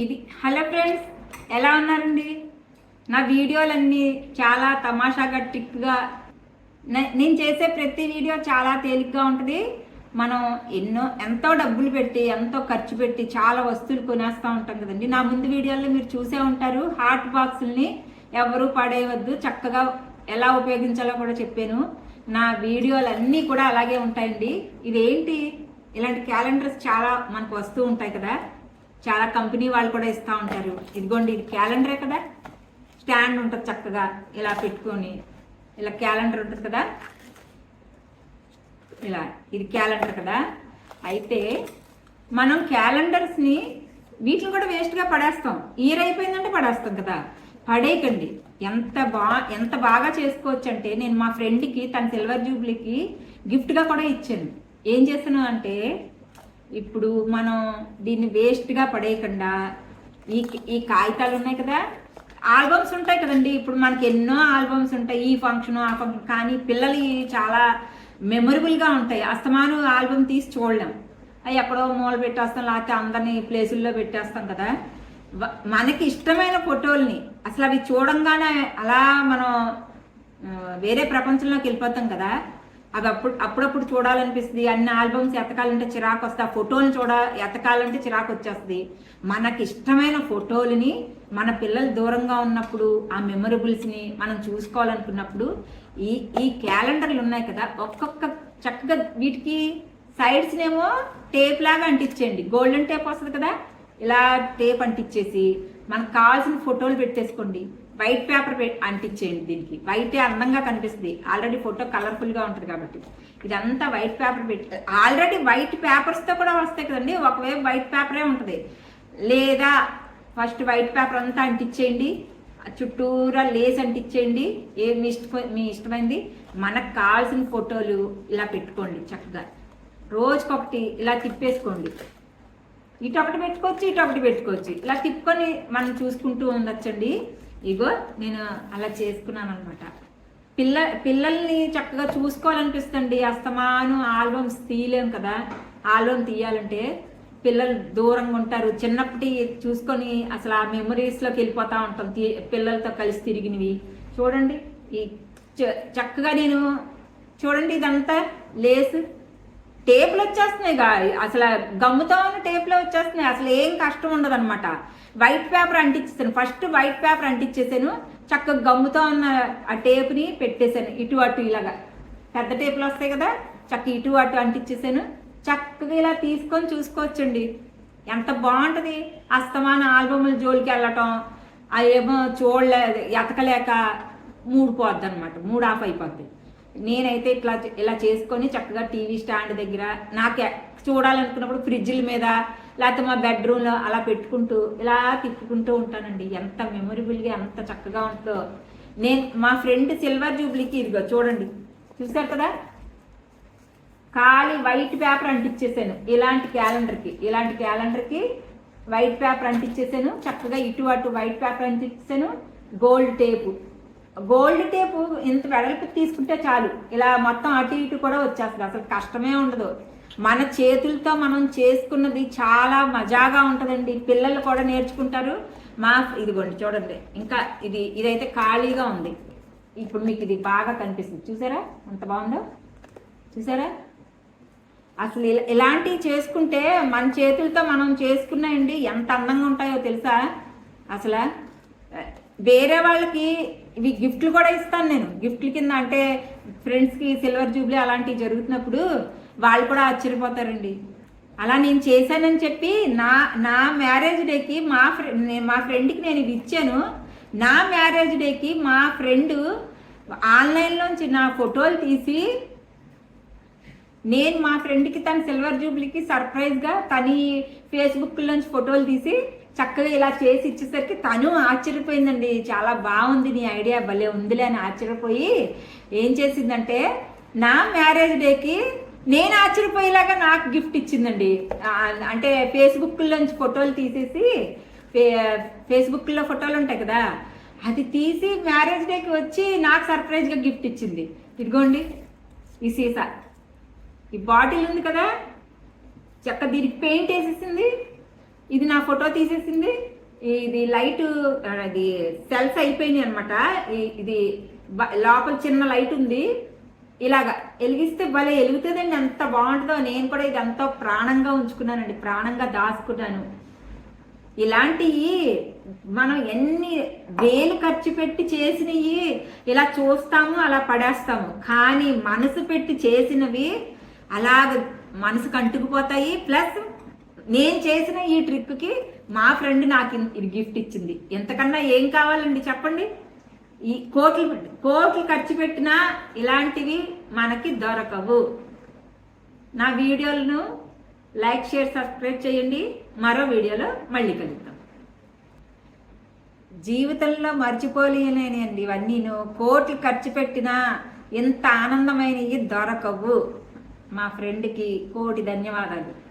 ఇది. Hello friends ఎలా ఉన్నారండి? నా వీడియోలన్నీ చాలా తమాషాగా ట్రిక్గా నే- నేను చేసే ప్రతి వీడియో చాలా తేలిగ్గా ఉంటుంది. మనం ఎన్నో ఎంతో డబ్బులు పెట్టి ఎంతో ఖర్చు పెట్టి చాలా వస్తువులు కొనేస్తూ ఉంటాం కదండి. నా ముందు వీడియోల్లో మీరు చూసే ఉంటారు. హాట్ బాక్సుల్ని ఎవరు పడేయవద్దు. చక్కగా ఎలా ఉపయోగించాలో కూడా చెప్పాను. నా వీడియోలు అన్నీ కూడా అలాగే ఉంటాయండి. ఇదేంటి? ఇలాంటి క్యాలెండర్స్ చాలా మనకు వస్తూ ఉంటాయి కదా. చాలా కంపెనీ వాళ్ళు కూడా ఇస్తూ ఉంటారు. ఇదిగోండి ఇది క్యాలెండరే కదా? స్టాండ్ ఉంటుంది చక్కగా ఇలా పెట్టుకొని ఇలా క్యాలెండర్ ఉంటుంది కదా? ఇలా ఇది క్యాలెండర్ కదా? అయితే మనం క్యాలెండర్స్ని వీటిని కూడా వేస్ట్గా పడేస్తాం. ఇయర్ అయిపోయిందంటే పడేస్తాం కదా? పడేయకండి. ఎంత బా ఎంత బాగా చేసుకోవచ్చు అంటే నేను మా ఫ్రెండ్కి తన సిల్వర్ జూబ్లీకి గిఫ్ట్గా కూడా ఇచ్చాను. ఏం చేశాను అంటే ఇప్పుడు మనం దీన్ని వేస్ట్గా పడేయకుండా ఈ ఈ కాగితాలు ఉన్నాయి కదా? ఆల్బమ్స్ ఉంటాయి కదండి. ఇప్పుడు మనకి ఎన్నో ఆల్బమ్స్ ఉంటాయి. ఈ ఫంక్షన్ ఆ ఫంక్షన్ కానీ పిల్లలు చాలా మెమొరబుల్గా ఉంటాయి. అస్తమాను ఆల్బమ్ తీసి చూడలేం. అవి ఎక్కడో మూల పెట్టేస్తాం లేకపోతే అందరినీ ప్లేసుల్లో పెట్టేస్తాం కదా. మనకి ఇష్టమైన ఫోటోల్ని అసలు అవి చూడంగానే అలా మనం వేరే ప్రపంచంలోకి వెళ్ళిపోతాం కదా. అవి అప్పుడు అప్పుడప్పుడు చూడాలనిపిస్తుంది. అన్ని ఆల్బమ్స్ ఎతకాలంటే చిరాకు వస్తుంది ఆ ఫోటోలు చూడ ఎతకాలంటే చిరాకు వచ్చేస్తుంది మనకి ఇష్టమైన ఫోటోలని మన పిల్లలు దూరంగా ఉన్నప్పుడు ఆ మెమొరబుల్స్ని మనం చూసుకోవాలనుకున్నప్పుడు ఈ ఈ క్యాలెండర్లు ఉన్నాయి కదా ఒక్కొక్క చక్కగా వీటికి సైడ్స్నేమో టేప్ లాగా అంటించేయండి. గోల్డెన్ టేప్ వస్తుంది కదా ఇలా టేప్ అంటించేసి మనకు కావాల్సిన ఫోటోలు పెట్టేసుకోండి. వైట్ పేపర్ అంటించేయండి దీనికి. వైటే అందంగా కనిపిస్తుంది. ఆల్రెడీ ఫోటో కలర్ఫుల్గా ఉంటుంది కాబట్టి. ఇదంతా వైట్ పేపర్ పెట్టి ఆల్రెడీ వైట్ పేపర్స్తో కూడా వస్తాయి కదండి. ఒకవైపు వైట్ పేపరే ఉంటుంది. లేదా ఫస్ట్ వైట్ పేపర్ అంతా అంటించేయండి. చుట్టూరా లేస్ అంటించేయండి. ఏ మీ ఇష్ట మీ ఇష్టమైంది? మనకు కావాల్సిన ఫోటోలు ఇలా పెట్టుకోండి చక్కగా. రోజుకొకటి ఇలా తిప్పేసుకోండి. ఇటు ఒకటి పెట్టుకోవచ్చు ఇటు ఒకటి పెట్టుకోవచ్చు. ఇలా తిప్పుకొని మనం చూసుకుంటూ ఉండొచ్చండి. ఇగో నేను అలా చేసుకున్నాను అనమాట పిల్ల పిల్లల్ని చక్కగా చూసుకోవాలనిపిస్తుంది అస్తమాను ఆల్బమ్స్ తీయలేం కదా. ఆల్బమ్ తీయాలంటే పిల్లలు దూరంగా ఉంటారు. చిన్నప్పటి చూసుకొని అసలు ఆ మెమరీస్లోకి వెళ్ళిపోతూ ఉంటాం. తీ పిల్లలతో కలిసి తిరిగినవి. చూడండి ఈ చ- చక్కగా నేను చూడండి ఇదంతా లేసు టేపులు వచ్చేస్తున్నాయి గా అసలు గమ్ముతో ఉన్న టేపులు వచ్చేస్తున్నాయి. అసలు ఏం కష్టం ఉండదు అనమాట వైట్ పేపర్ అంటించేసాను. ఫస్ట్ వైట్ పేపర్ అంటించేసాను. చక్కగా గమ్ముతో ఉన్న ఆ టేప్ని పెట్టేశాను. ఇటు అటు ఇలాగా. పెద్ద టేపులు వస్తాయి కదా. చక్క ఇటు అటు అంటించేసాను. చక్కగా ఇలా తీసుకొని చూసుకోవచ్చండి. ఎంత బాగుంటుంది. అస్తమాన ఆల్బమ్ల జోలికి వెళ్ళటం అవేమో చూడలే ఎతకలేక మూడు పోద్ది అనమాట మూడు ఆఫ్ అయిపోద్ది. నేనైతే ఇట్లా ఇలా చేసుకొని చక్కగా టీవీ స్టాండ్ దగ్గర నాకు చూడాలనుకున్నప్పుడు ఫ్రిడ్జ్ల మీద లేకపోతే మా బెడ్రూమ్లో అలా పెట్టుకుంటూ ఇలా తిప్పుకుంటూ ఉంటానండి. ఎంత మెమొరబుల్గా ఎంత చక్కగా ఉంటుందో. నేను మా ఫ్రెండ్ సిల్వర్ జూబ్లీకి ఇదిగో చూడండి. చూసారు కదా? ఖాళీ వైట్ పేపర్ అంటించేసాను ఇలాంటి క్యాలెండర్కి ఇలాంటి క్యాలెండర్కి వైట్ పేపర్ అంటించేసాను చక్కగా ఇటు అటు వైట్ పేపర్ అంటించేసాను గోల్డ్ టేపు. గోల్డ్ టేపు ఇంత వెడల్పు తీసుకుంటే చాలు. ఇలా మొత్తం అటు ఇటు కూడా వచ్చేస్తుంది. అసలు కష్టమే ఉండదు. మన చేతులతో మనం చేసుకున్నది చాలా మజాగా ఉంటుందండి. పిల్లలు కూడా నేర్చుకుంటారు. మా ఇదిగోండి చూడండి. ఇంకా ఇది ఇదైతే ఖాళీగా ఉంది. ఇప్పుడు మీకు ఇది బాగా కనిపిస్తుంది. చూసారా? ఎంత బాగుందో? చూసారా? అసలు ఇలా ఇలాంటివి చేసుకుంటే మన చేతులతో మనం చేసుకున్నాయండి ఎంత అందంగా ఉంటాయో తెలుసా? అసలు వేరే వాళ్ళకి ఇవి గిఫ్ట్లు కూడా ఇస్తాను నేను. గిఫ్ట్ల కింద అంటే ఫ్రెండ్స్కి సిల్వర్ జూబ్లీ అలాంటివి జరుగుతున్నప్పుడు వాళ్ళు కూడా ఆశ్చర్యపోతారండి. అలా నేను చేశానని చెప్పి నా నా మ్యారేజ్ డేకి మా ఫ్రెండ్ మా ఫ్రెండ్కి నేను ఇది ఇచ్చాను. నా మ్యారేజ్ డేకి మా ఫ్రెండ్ ఆన్లైన్లోంచి నా ఫోటోలు తీసి నేను మా ఫ్రెండ్కి తన సిల్వర్ జూబ్లీకి సర్ప్రైజ్గా తని ఫేస్బుక్లోంచి ఫోటోలు తీసి చక్కగా ఇలా చేసి ఇచ్చేసరికి తను ఆశ్చర్యపోయిందండి. చాలా బాగుంది నీ ఐడియా భలే ఉందిలే అని ఆశ్చర్యపోయి ఏం చేసిందంటే నా మ్యారేజ్ డేకి నేను ఆశ్చర్యపోయేలాగా నాకు గిఫ్ట్ ఇచ్చిందండి. అంటే ఫేస్బుక్లోంచి ఫోటోలు తీసేసి ఫే ఫేస్బుక్లో ఫోటోలు ఉంటాయి కదా అది తీసి మ్యారేజ్ డేకి వచ్చి నాకు సర్ప్రైజ్గా గిఫ్ట్ ఇచ్చింది. ఇదిగోండి ఈ సీసా. ఈ బాటిల్ ఉంది కదా చక్క దీనికి పెయింట్ వేసేసింది. ఇది నా ఫోటో తీసేసింది. ఇది లైట్ అది సెల్స్ అయిపోయినాయి అనమాట ఇది బ- లోపల చిన్న లైట్ ఉంది. ఇలాగా వెలిగిస్తే భలే వెలుగుతుందండి ఎంత బాగుంటుందో. నేను కూడా ఇది ఎంతో ప్రాణంగా ఉంచుకున్నానండి ప్రాణంగా దాచుకున్నాను. ఇలాంటివి మనం ఎన్ని వేలు ఖర్చు పెట్టి చేసినవి ఇలా చూస్తాము అలా పడేస్తాము. కానీ మనసు పెట్టి చేసినవి అలాగ మనసుకు అంటుకుపోతాయి. ప్లస్ నేను చేసిన ఈ ట్రిప్కి మా ఫ్రెండ్ నాకు ఇది గిఫ్ట్ ఇచ్చింది. ఎంతకన్నా ఏం కావాలండి చెప్పండి? ఈ కోట్లు పెట్టి- కోట్లు ఖర్చు పెట్టినా ఇలాంటివి మనకి దొరకవు. నా వీడియోలను లైక్ షేర్ సబ్స్క్రైబ్ చేయండి. మరో వీడియోలో మళ్ళీ కలుద్దాం. జీవితంలో మర్చిపోలేనండి ఇవన్నీను. కోట్లు ఖర్చు పెట్టినా ఎంత ఆనందమైనవి దొరకవు. మా ఫ్రెండ్కి కోటి ధన్యవాదాలు.